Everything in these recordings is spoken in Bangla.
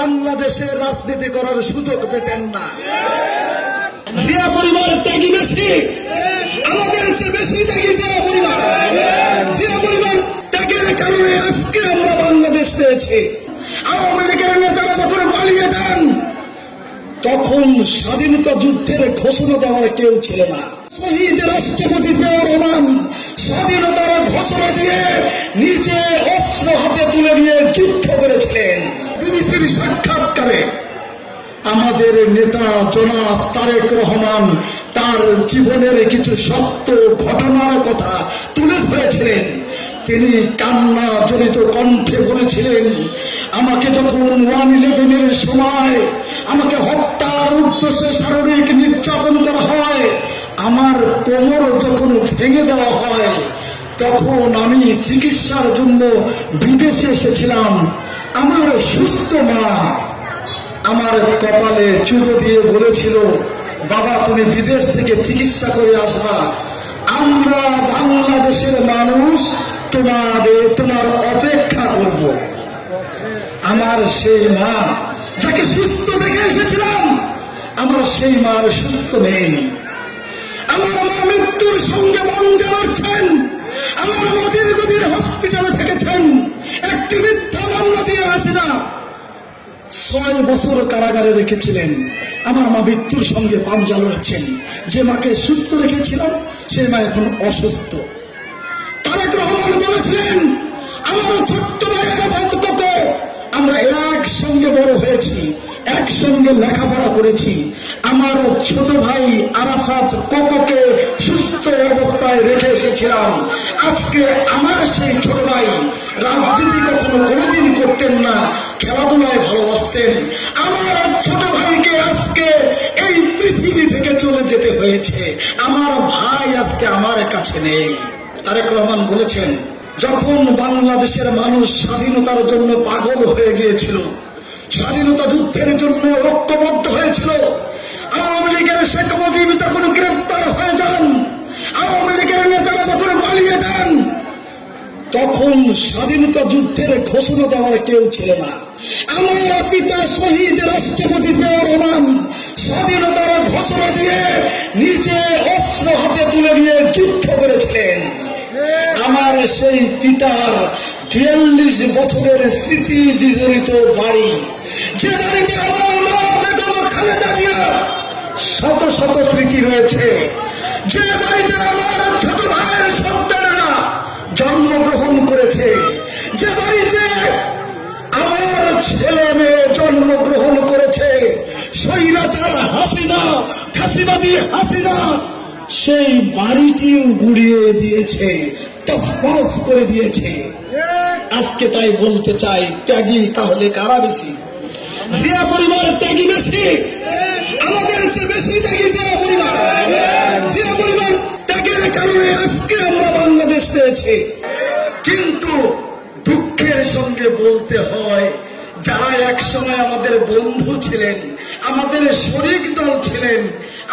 বাংলাদেশে রাজনীতি করার সুযোগ পেতেন না। জিয়া পরিবার ত্যাগী বেশি। আমাদের চেয়ে বেশি ত্যাগী জিয়া পরিবার। জিয়া পরিবার ত্যাগের কারণে আজকে আমরা বাংলাদেশ পেয়েছি। আওয়ামী লীগের নেতারা যখন পালিয়ে যান তখন স্বাধীনতা যুদ্ধের ঘোষণা দেওয়ার কেউ ছিল না। শহীদ রাষ্ট্রপতি জিয়াউর রহমান স্বাধীনতার ঘোষণা দিয়ে নিজে অস্ত্র হাতে তুলে নিয়ে যুদ্ধ করেছিলেন। বিবিসির সাক্ষাৎকারে আমাদের নেতা জনাব তারেক রহমান তার জীবনের কিছু সত্য ঘটনার কথা তুলে ধরেছিলেন। তিনি কান্না জড়িত কণ্ঠে বলেছিলেন, আমাকে যখন ওয়ান ইলেভেনের সময় আমাকে হত্যার উদ্দেশ্যে শারীরিক নির্যাতন করা হয়, আমার কোমর যখন ভেঙে দেওয়া হয়, তখন আমি চিকিৎসার জন্য বিদেশে এসেছিলাম। আমার সুস্থ মা আমার কপালে চুলো দিয়ে বলেছিল, বাবা, তুমি বিদেশ থেকে চিকিৎসা করে আসবা। আমরা বাংলাদেশের মানুষ, তোমাদের, তোমার অপেক্ষা করব। আমার সেই মা, যাকে সুস্থ দেখে এসেছিলাম, আমার সেই মার সুস্থ নেই। আমার মা মৃত্যুর সঙ্গে মন জানাচ্ছেন আমার মা দীর্ঘদিন হসপিটালে থেকেছেন। ছয় বছর কারাগারে রেখেছিলেন। আমার মা মৃত্যুর সঙ্গে পাঞ্জা লড়ছেন যে মাকে সুস্থ রেখেছিলাম, সে মা এখন অসুস্থ। তারেক রহমান বলেছিলেন, আমার ছোট্ট ভাইয়ের কত আমরা একসঙ্গে বড় হয়েছি, একসঙ্গে লেখাপড়া করেছি। আমার ছোট ভাই আরাফাত কোকোকে সুস্থ অবস্থায় রেখে এসেছিলাম। আজকে আমার সেই ছোট ভাই রাজনীতি কখনো কোনোদিন আমার কাছে নেই। তারেক রহমান বলেছেন, যখন বাংলাদেশের মানুষ স্বাধীনতার জন্য পাগল হয়ে গিয়েছিল, স্বাধীনতা যুদ্ধের জন্য ঐক্যবদ্ধ হয়েছিল, আওয়ামী লীগের শেখ মুজিব তখন গ্রেফতার হয়ে যান, আওয়ামী লীগের নেতারা যখন পালিয়ে যান, তখন স্বাধীনতা যুদ্ধের ঘোষণা দেওয়ার কেউ ছিল না। আমার পিতা শহীদ রাষ্ট্রপতি স্বাধীনতার ঘোষণা দিয়ে নিজে অস্ত্র হাতে তুলে নিয়ে করেছিলেন আমার সেই পিতার বিয়াল্লিশ বছরের স্মৃতি বিজড়িত বাড়ি। যে বাড়িতে শত শত স্মৃতি রয়েছে। যে বাড়িতে আমার ছোট ভাইয়ের সন্তানেরা জন্মগ্রহণ করেছে। যে বাড়িতে আমার ছেলে মেয়ে জন্মগ্রহণ করেছে। সৈরাচার হাসিনা হাসিবাদী হাসিনা সেই বাড়িটিও গুড়িয়ে দিয়েছে তসবাস করে দিয়েছে। আজকে তাই বলতে চাই, ত্যাগী তাহলে কারা বেশি? জিয়া পরিবার ত্যাগী বেশি? আমাদের চেয়ে বেশি ত্যাগী জিয়া পরিবার। জিয়া পরিবার ত্যাগের কারণে আজকে আমরা বাংলাদেশ পেয়েছি। কিন্তু দুঃখের সঙ্গে বলতে হয়, যারা একসময় আমাদের বন্ধু ছিলেন, আমাদের শরিক দল ছিলেন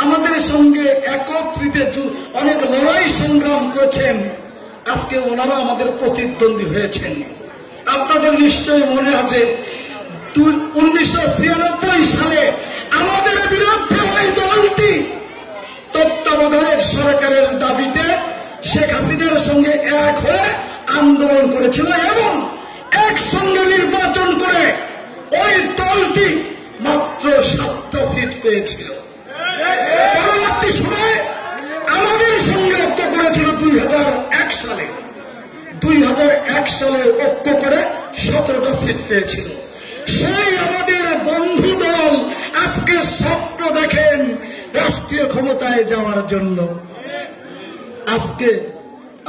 আমাদের সঙ্গে একত্রিত অনেক লড়াই সংগ্রাম করেছেন। আজকে ওনারা আমাদের প্রতিদ্বন্দ্বী হয়েছেন। আপনাদের নিশ্চয়ই মনে আছে উনিশশো ছিয়ানব্বই সালে আমাদের বিরুদ্ধে ওই দলটি তত্ত্বাবধায়ক সরকারের দাবিতে শেখ হাসিনার সঙ্গে এক হয়ে আন্দোলন করেছিল এবং একসঙ্গে নির্বাচন করে ওই দলটি মাত্র সাতটা সিট পেয়েছিল। এক সালে ঐক্য করে সতেরোটা সিট পেয়েছিল। সেই আমাদের বন্ধু দল আজকে স্বপ্ন দেখেন রাষ্ট্রীয় ক্ষমতায় যাওয়ার জন্য। আজকে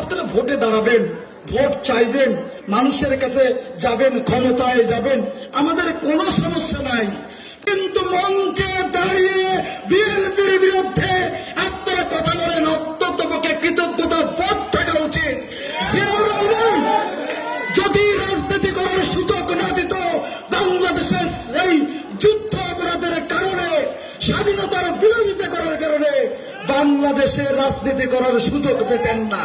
আপনারা ভোটে দাঁড়াবেন, ভোট চাইবেন, মানুষের কাছে যাবেন, ক্ষমতায় যাবেন, আমাদের কোনো সমস্যা নাই। কিন্তু মঞ্চে দাঁড়িয়ে স্বাধীনতার বিরোধিতা করার কারণে বাংলাদেশে রাজনীতি করার সুযোগ পেতেন না।